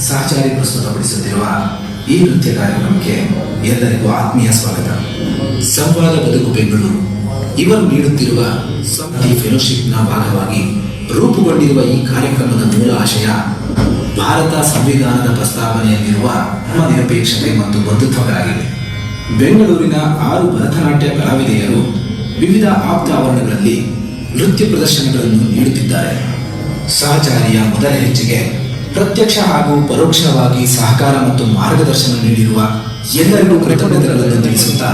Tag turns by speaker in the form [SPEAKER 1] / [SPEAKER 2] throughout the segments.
[SPEAKER 1] ಸಹಚಾರಿ ಪ್ರಸ್ತುತಪಡಿಸುತ್ತಿರುವ ಈ ನೃತ್ಯ ಕಾರ್ಯಕ್ರಮಕ್ಕೆ ಎಲ್ಲರಿಗೂ ಆತ್ಮೀಯ ಸ್ವಾಗತ. ಸಂವಾದ ಬದುಕು ಬೆಂಗಳೂರು. ಇವರು ನೀಡುತ್ತಿರುವ ಸಂತಿ ಫೆಲೋಶಿಪ್ನ ಭಾಗವಾಗಿ ರೂಪುಗೊಂಡಿರುವ ಈ ಕಾರ್ಯಕ್ರಮದ ಮೂಲ ಆಶಯ ಭಾರತ ಸಂವಿಧಾನದ ಪ್ರಸ್ತಾವನೆಯಲ್ಲಿರುವ ನಿರಪೇಕ್ಷತೆ ಮತ್ತು ಬಂಧುತ್ವಗಳಾಗಿವೆ. ಬೆಂಗಳೂರಿನ ಆರು ಭರತನಾಟ್ಯ ಕಲಾವಿದೆಯರು ವಿವಿಧ ಆಪ್ತ ಆವರಣಗಳಲ್ಲಿ ನೃತ್ಯ ಪ್ರದರ್ಶನಗಳನ್ನು ನೀಡುತ್ತಿದ್ದಾರೆ. ಸಹಚಾರಿಯ ಮೊದಲ ಹೆಜ್ಜೆಗೆ ಪ್ರತ್ಯಕ್ಷ ಹಾಗೂ ಪರೋಕ್ಷವಾಗಿ ಸಹಕಾರ ಮತ್ತು ಮಾರ್ಗದರ್ಶನ ನೀಡಿರುವ ಎಲ್ಲರಿಗೂ ಕೃತಜ್ಞತೆಗಳನ್ನು ತಿಳಿಸುತ್ತಾ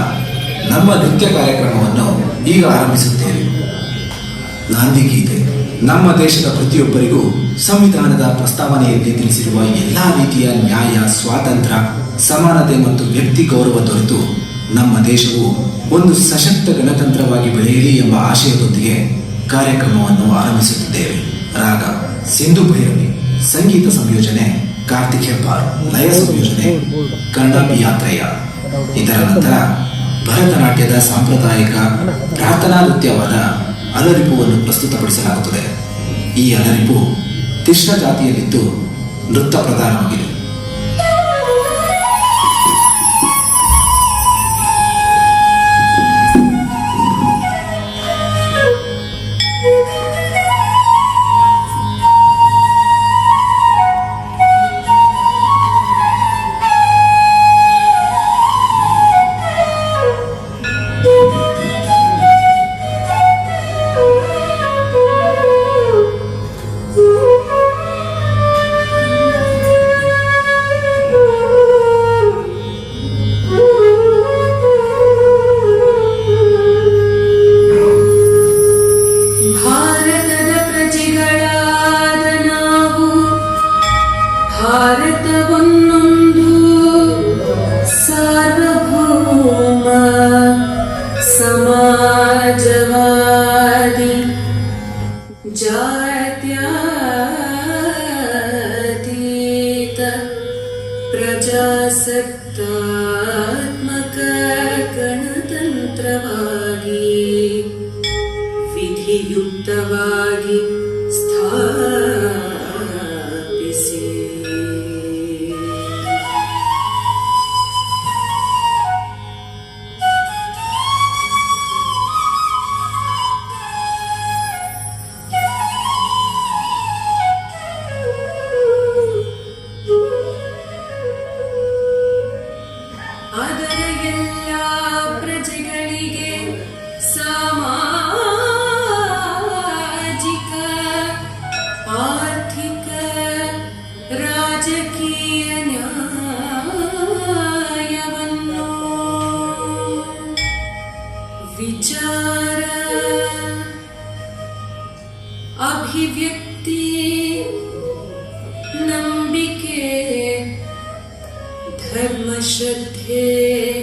[SPEAKER 1] ನಮ್ಮ ನೃತ್ಯ ಕಾರ್ಯಕ್ರಮವನ್ನು ಈಗ ಆರಂಭಿಸುತ್ತೇವೆ ಗಾಂಧಿ ಗೀತೆ. ನಮ್ಮ ದೇಶದ ಪ್ರತಿಯೊಬ್ಬರಿಗೂ ಸಂವಿಧಾನದ ಪ್ರಸ್ತಾವನೆಯಲ್ಲಿ ತಿಳಿಸಿರುವ ಎಲ್ಲ ರೀತಿಯ ನ್ಯಾಯ, ಸ್ವಾತಂತ್ರ್ಯ, ಸಮಾನತೆ ಮತ್ತು ವ್ಯಕ್ತಿ ಗೌರವ ದೊರೆತು ನಮ್ಮ ದೇಶವು ಒಂದು ಸಶಕ್ತ ಗಣತಂತ್ರವಾಗಿ ಬೆಳೆಯಲಿ ಎಂಬ ಆಶಯದೊಂದಿಗೆ ಕಾರ್ಯಕ್ರಮವನ್ನು ಆರಂಭಿಸುತ್ತಿದ್ದೇವೆ. ರಾಗ, ಸಿಂಧು ಭೈರವಿ. ಸಂಗೀತ ಸಂಯೋಜನೆ ಕಾರ್ತಿಕ್ ಹೆಬ್ಬಾರ್ ಲಯ ಸಂಯೋಜನೆ ಕನ್ನಡ ಯಾತ್ರೆಯ ಇದರ ನಂತರ ಭರತನಾಟ್ಯದ ಸಾಂಪ್ರದಾಯಿಕ ಪ್ರಾರ್ಥನಾ ನೃತ್ಯವಾದ ಅಲರಿಪುವನ್ನು ಪ್ರಸ್ತುತಪಡಿಸಲಾಗುತ್ತದೆ. ಈ ಅಲರಿಪು ತಿಶ್ರ ಜಾತಿಯಲ್ಲಿದ್ದು ನೃತ್ಯ ಪ್ರಧಾನವಾಗಿದೆ.
[SPEAKER 2] त्या प्रजासक्तात्मकगणतन्त्रवागी विधियुक्तवागी अभिव्यक्ति नंबिके धर्म श्रद्धे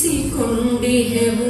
[SPEAKER 2] सी कुंडी है वो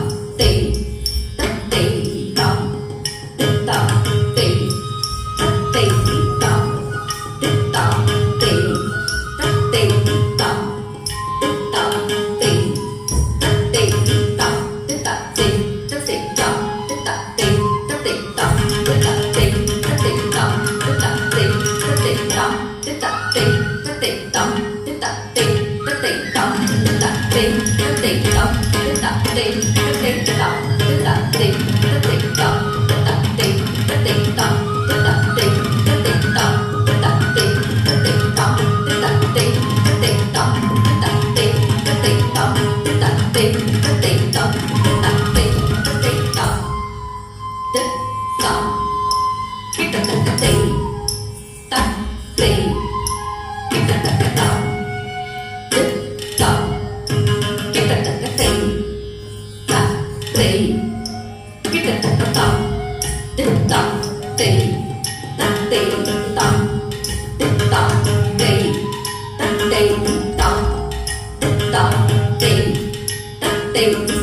[SPEAKER 2] de tem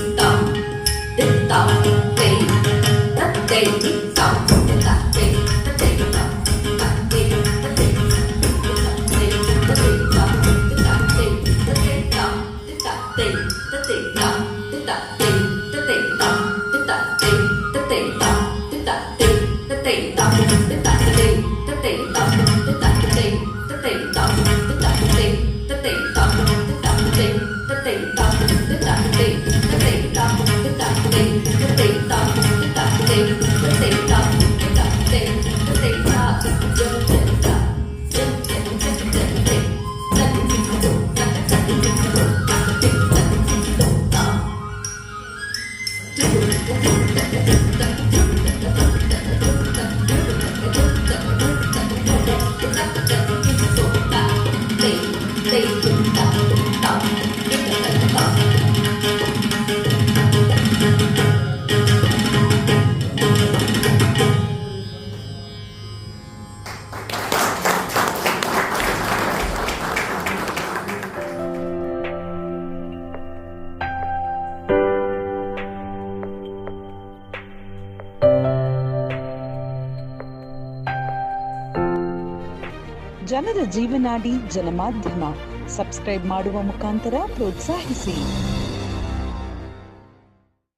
[SPEAKER 3] ಜನರ ಜೀವನಾಡಿ ಜನಮಾಧ್ಯಮ. ಸಬ್ಸ್ಕ್ರೈಬ್ ಮಾಡುವ ಮುಖಾಂತರ ಪ್ರೋತ್ಸಾಹಿಸಿ.